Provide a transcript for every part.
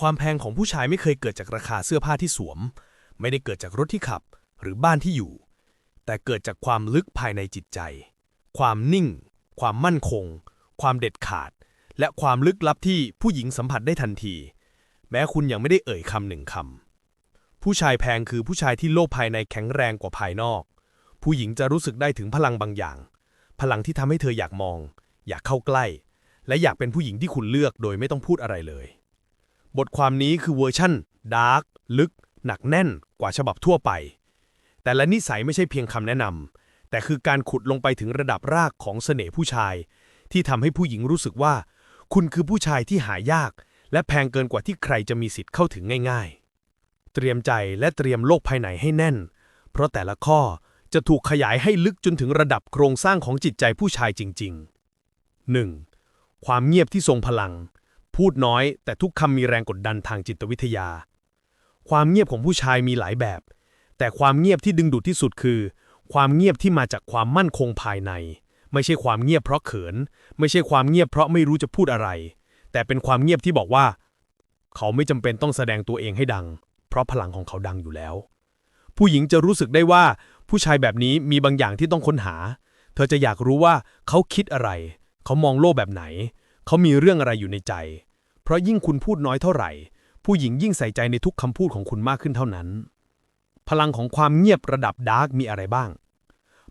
ความแพงของผู้ชายไม่เคยเกิดจากราคาเสื้อผ้าที่สวม ไม่ได้เกิดจากรถที่ขับ หรือบ้านที่อยู่ แต่เกิดจากความลึกภายในจิตใจ ความนิ่ง ความมั่นคง ความเด็ดขาด และความลึกลับที่ผู้หญิงสัมผัสได้ทันที แม้คุณยังไม่ได้เอ่ยคำหนึ่งคำผู้ชายแพงคือผู้ชายที่โลกภายในแข็งแรงกว่าภายนอก ผู้หญิงจะรู้สึกได้ถึงพลังบางอย่าง พลังที่ทำให้เธออยากมอง อยากเข้าใกล้ และอยากเป็นผู้หญิงที่คุณเลือกโดยไม่ต้องพูดอะไรเลย บทความนี้คือเวอร์ชั่นดาร์กลึก หนักแน่นกว่าฉบับทั่วไป แต่ละนิสัยไม่ใช่เพียงคำแนะนำแต่คือการขุดลงไปถึงระดับรากของเสน่ห์ผู้ชาย ที่ทำให้ผู้หญิงรู้สึกว่า คุณคือผู้ชายที่หายาก และแพงเกินกว่าที่ใครจะมีสิทธิ์เข้าถึงง่าย ๆ เตรียมใจและเตรียมโลกภายในให้แน่น เพราะแต่ละข้อจะถูกขยายให้ลึกจนถึงระดับโครงสร้างของจิตใจผู้ชายจริง ๆ 1. ความเงียบที่ทรงพลัง พูดน้อย แต่ทุกคำมีแรงกดดันทางจิตวิทยา ความเงียบของผู้ชายมีหลายแบบ แต่ความเงียบที่ดึงดูดที่สุดคือ ความเงียบที่มาจากความมั่นคงภายใน ไม่ใช่ความเงียบเพราะเขิน ไม่ใช่ความเงียบเพราะไม่รู้จะพูดอะไร แต่เป็นความเงียบที่บอกว่า เขาไม่จำเป็นต้องแสดงตัวเองให้ดัง เพราะพลังของเขาดังอยู่แล้ว ผู้หญิงจะรู้สึกได้ว่า ผู้ชายแบบนี้มีบางอย่างที่ต้องค้นหา เธอจะอยากรู้ว่าเขาคิดอะไร เขามองโลกแบบไหนเขามีเรื่องอะไรอยู่ในใจ เพราะยิ่งคุณพูดน้อยเท่าไหร่ ผู้หญิงยิ่งใส่ใจในทุกคำพูดของคุณมากขึ้นเท่านั้น พลังของความเงียบระดับดาร์กมีอะไรบ้าง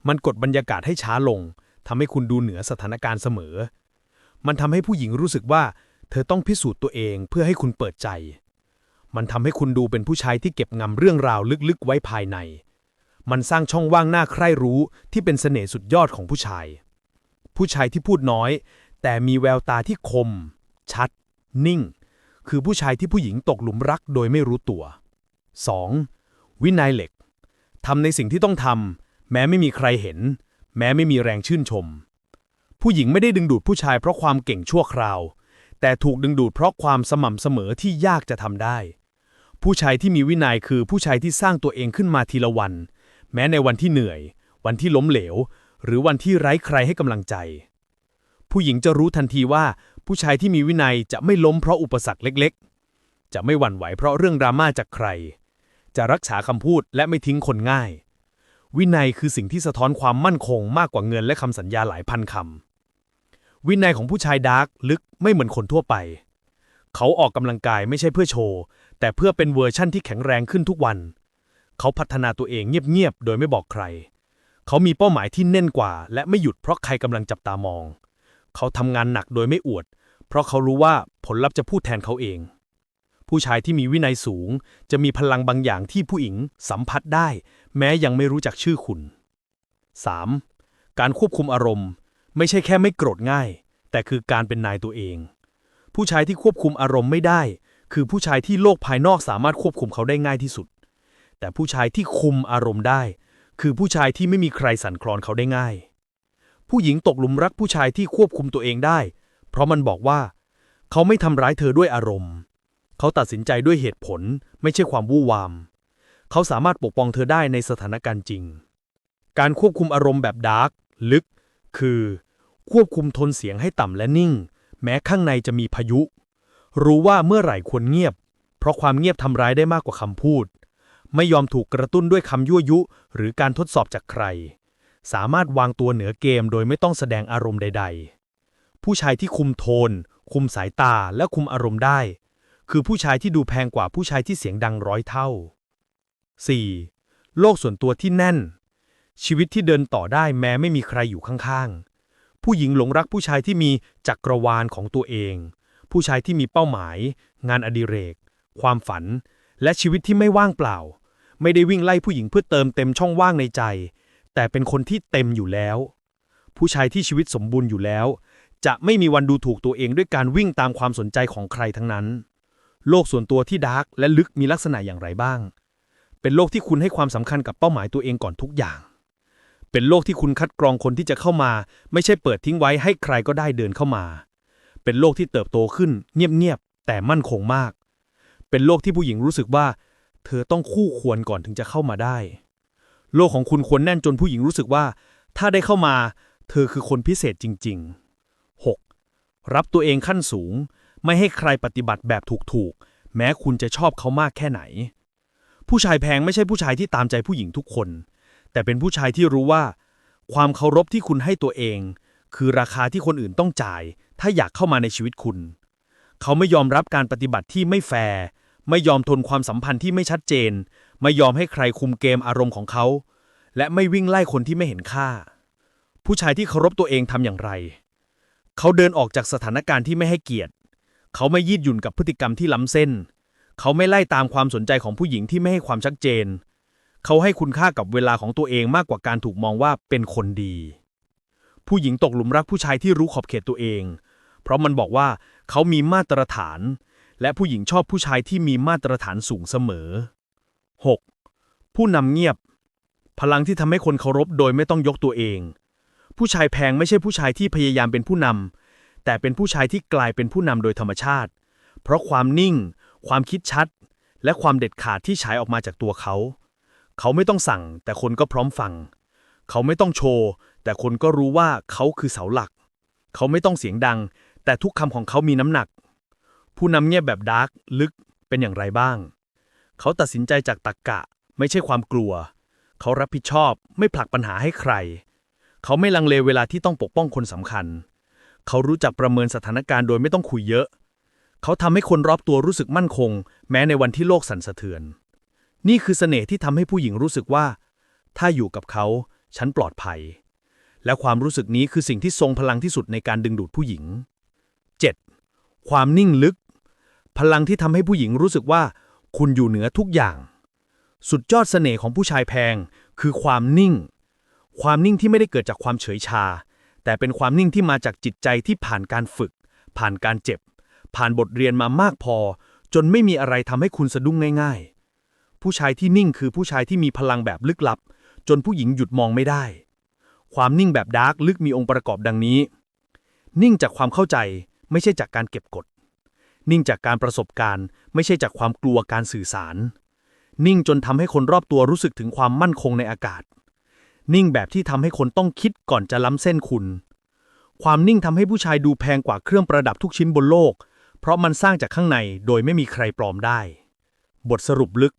มันกดบรรยากาศให้ช้าลงทำให้คุณดูเหนือสถานการณ์เสมอ มันทำให้ผู้หญิงรู้สึกว่า เธอต้องพิสูจน์ตัวเองเพื่อให้คุณเปิดใจ มันทำให้คุณดูเป็นผู้ชายที่เก็บงำเรื่องราวลึกๆ ไว้ภายใน มันสร้างช่องว่างหน้าใคร่รู้ที่เป็นเสน่ห์สุดยอดของผู้ชาย ผู้ชายที่พูดน้อย แต่มีแววตาที่คม ชัด นิ่ง คือผู้ชายที่ผู้หญิงตกหลุมรักโดยไม่รู้ตัว 2. วินัยเหล็กทำในสิ่งที่ต้องทำแม้ไม่มีใครเห็น แม้ไม่มีแรงชื่นชม ผู้หญิงไม่ได้ดึงดูดผู้ชายเพราะความเก่งชั่วคราว แต่ถูกดึงดูดเพราะความสม่ำเสมอที่ยากจะทำได้ ผู้ชายที่มีวินัยคือผู้ชายที่สร้างตัวเองขึ้นมาทีละวัน แม้ในวันที่เหนื่อย วันที่ล้มเหลว หรือวันที่ไร้ใครให้กำลังใจ ผู้หญิงจะรู้ทันทีว่า ผู้ชายที่มีวินัยจะไม่ล้มเพราะอุปสรรคเล็กๆ จะไม่หวั่นไหวเพราะเรื่องดราม่าจากใคร จะรักษาคำพูดและไม่ทิ้งคนง่าย วินัยคือสิ่งที่สะท้อนความมั่นคงมากกว่าเงินและคำสัญญาหลายพันคำวินัยของผู้ชายดาร์กลึกไม่เหมือนคนทั่วไป เขาออกกำลังกายไม่ใช่เพื่อโชว์ แต่เพื่อเป็นเวอร์ชั่นที่แข็งแรงขึ้นทุกวัน เขาพัฒนาตัวเองเงียบๆโดยไม่บอกใคร เขามีเป้าหมายที่แน่นกว่า และไม่หยุดเพราะใครกำลังจับตามอง เขาทำงานหนักโดยไม่อวด เพราะเขารู้ว่าผลลัพธ์จะพูดแทนเขาเอง ผู้ชายที่มีวินัยสูง จะมีพลังบางอย่างที่ผู้หญิงสัมผัสได้ แม้ยังไม่รู้จักชื่อคุณ 3. การควบคุมอารมณ์ ไม่ใช่แค่ไม่โกรธง่าย แต่คือการเป็นนายตัวเอง ผู้ชายที่ควบคุมอารมณ์ไม่ได้ คือผู้ชายที่โลกภายนอกสามารถควบคุมเขาได้ง่ายที่สุด แต่ผู้ชายที่คุมอารมณ์ได้ คือผู้ชายที่ไม่มีใครสั่นคลอนเขาได้ง่าย ผู้หญิงตกหลุมรักผู้ชายที่ควบคุมตัวเองได้ เพราะมันบอกว่า เขาไม่ทำร้ายเธอด้วยอารมณ์ เขาตัดสินใจด้วยเหตุผล ไม่ใช่ความวู่วาม เขาสามารถปกป้องเธอได้ในสถานการณ์จริง การควบคุมอารมณ์แบบดาร์กลึก คือ ควบคุมทนเสียงให้ต่ำและนิ่ง แม้ข้างในจะมีพายุ รู้ว่าเมื่อไหร่ควรเงียบ เพราะความเงียบทำร้ายได้มากกว่าคำพูด ไม่ยอมถูกกระตุ้นด้วยคำยั่วยุ หรือการทดสอบจากใคร สามารถวางตัวเหนือเกมโดยไม่ต้องแสดงอารมณ์ใด ๆ ผู้ชายที่คุมโทน คุมสายตาและคุมอารมณ์ได้ คือผู้ชายที่ดูแพงกว่าผู้ชายที่เสียงดังร้อยเท่า 4. โลกส่วนตัวที่แน่น ชีวิตที่เดินต่อได้แม้ไม่มีใครอยู่ข้างๆ ผู้หญิงหลงรักผู้ชายที่มีจักรวาลของตัวเอง ผู้ชายที่มีเป้าหมาย งานอดิเรก ความฝัน และชีวิตที่ไม่ว่างเปล่า ไม่ได้วิ่งไล่ผู้หญิงเพื่อเติมเต็มช่องว่างในใจ แต่เป็นคนที่เต็มอยู่แล้ว ผู้ชายที่ชีวิตสมบูรณ์อยู่แล้ว จะไม่มีวันดูถูกตัวเองด้วยการวิ่งตามความสนใจของใครทั้งนั้น โลกส่วนตัวที่ดาร์กและลึกมีลักษณะอย่างไรบ้าง เป็นโลกที่คุณให้ความสำคัญกับเป้าหมายตัวเองก่อนทุกอย่าง เป็นโลกที่คุณคัดกรองคนที่จะเข้ามา ไม่ใช่เปิดทิ้งไว้ให้ใครก็ได้เดินเข้ามา เป็นโลกที่เติบโตขึ้น เงียบๆแต่มั่นคงมาก เป็นโลกที่ผู้หญิงรู้สึกว่า เธอต้องคู่ควรก่อนถึงจะเข้ามาได้ โลกของคุณควรแน่นจนผู้หญิงรู้สึกว่า ถ้าได้เข้ามา เธอคือคนพิเศษจริง ๆ 6. รับตัวเองขั้นสูง ไม่ให้ใครปฏิบัติแบบถูกๆ แม้คุณจะชอบเขามากแค่ไหน ผู้ชายแพงไม่ใช่ผู้ชายที่ตามใจผู้หญิงทุกคน แต่เป็นผู้ชายที่รู้ว่า ความเคารพที่คุณให้ตัวเอง คือราคาที่คนอื่นต้องจ่าย ถ้าอยากเข้ามาในชีวิตคุณ เขาไม่ยอมรับการปฏิบัติที่ไม่แฟร์ ไม่ยอมทนความสัมพันธ์ที่ไม่ชัดเจน ไม่ยอมให้ใครคุมเกมอารมณ์ของเขา และไม่วิ่งไล่คนที่ไม่เห็นค่า ผู้ชายที่เคารพตัวเองทำอย่างไร เขาเดินออกจากสถานการณ์ที่ไม่ให้เกียรติ เขาไม่ยืดหยุ่นกับพฤติกรรมที่ล้ำเส้น เขาไม่ไล่ตามความสนใจของผู้หญิงที่ไม่ให้ความชัดเจน เขาให้คุณค่ากับเวลาของตัวเองมากกว่าการถูกมองว่าเป็นคนดี ผู้หญิงตกหลุมรักผู้ชายที่รู้ขอบเขตตัวเอง เพราะมันบอกว่าเขามีมาตรฐาน และผู้หญิงชอบผู้ชายที่มีมาตรฐานสูงเสมอ 6. ผู้นำเงียบ พลังที่ทำให้คนเคารพโดยไม่ต้องยกตัวเอง ผู้ชายแพงไม่ใช่ผู้ชายที่พยายามเป็นผู้นำแต่เป็นผู้ชายที่กลายเป็นผู้นำโดยธรรมชาติ เพราะความนิ่ง ความคิดชัด และความเด็ดขาดที่ฉายออกมาจากตัวเขา เขาไม่ต้องสั่ง แต่คนก็พร้อมฟัง เขาไม่ต้องโชว์ แต่คนก็รู้ว่าเขาคือเสาหลัก เขาไม่ต้องเสียงดัง แต่ทุกคำของเขามีน้ำหนัก ผู้นำเงียบแบบดาร์กลึกเป็นอย่างไรบ้าง เขาตัดสินใจจากตรรกกะ ไม่ใช่ความกลัว เขารับผิดชอบไม่ผลักปัญหาให้ใคร เขาไม่ลังเลเวลาที่ต้องปกป้องคนสำคัญ เขารู้จักประเมินสถานการณ์โดยไม่ต้องคุยเยอะ เขาทำให้คนรอบตัวรู้สึกมั่นคง แม้ในวันที่โลกสั่นสะเทือน นี่คือเสน่ห์ที่ทำให้ผู้หญิงรู้สึกว่า ถ้าอยู่กับเขา ฉันปลอดภัย และความรู้สึกนี้คือสิ่งที่ทรงพลังที่สุดในการดึงดูดผู้หญิง 7. ความนิ่งลึก พลังที่ทำให้ผู้หญิงรู้สึกว่า คุณอยู่เหนือทุกอย่าง สุดยอดเสน่ห์ของผู้ชายแพง คือความนิ่ง ความนิ่งที่ไม่ได้เกิดจากความเฉยชา แต่เป็นความนิ่งที่มาจากจิตใจที่ผ่านการฝึก ผ่านการเจ็บ ผ่านบทเรียนมามากพอ จนไม่มีอะไรทำให้คุณสะดุ้งง่าย ๆ ผู้ชายที่นิ่งคือผู้ชายที่มีพลังแบบลึกลับ จนผู้หญิงหยุดมองไม่ได้ ความนิ่งแบบดาร์กลึกมีองค์ประกอบดังนี้ นิ่งจากความเข้าใจไม่ใช่จากการเก็บกด นิ่งจากการประสบการณ์ ไม่ใช่จากความกลัวการสื่อสาร นิ่งจนทำให้คนรอบตัวรู้สึกถึงความมั่นคงในอากาศ นิ่งแบบที่ทำให้คนต้องคิดก่อนจะล้ำเส้นคุณ ความนิ่งทำให้ผู้ชายดูแพงกว่าเครื่องประดับทุกชิ้นบนโลก เพราะมันสร้างจากข้างในโดยไม่มีใครปลอมได้ บทสรุปลึก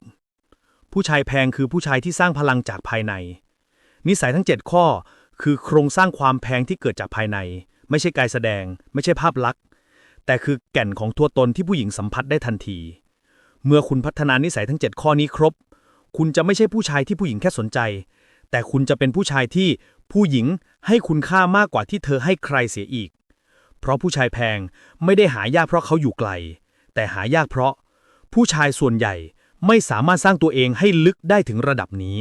ผู้ชายแพงคือผู้ชายที่สร้างพลังจากภายใน นิสัยทั้ง 7 ข้อคือโครงสร้างความแพงที่เกิดจากภายใน ไม่ใช่กายแสดง ไม่ใช่ภาพลักษณ์ แต่คือแก่นของตัวตนที่ผู้หญิงสัมผัสได้ทันที เมื่อคุณพัฒนานิสัยทั้ง 7 ข้อนี้ครบ คุณจะไม่ใช่ผู้ชายที่ผู้หญิงแค่สนใจ แต่คุณจะเป็นผู้ชายที่ผู้หญิงให้คุณค่ามากกว่าที่เธอให้ใครเสียอีก เพราะผู้ชายแพงไม่ได้หายากเพราะเขาอยู่ไกล แต่หายากเพราะ ผู้ชายส่วนใหญ่ไม่สามารถสร้างตัวเองให้ลึกได้ถึงระดับนี้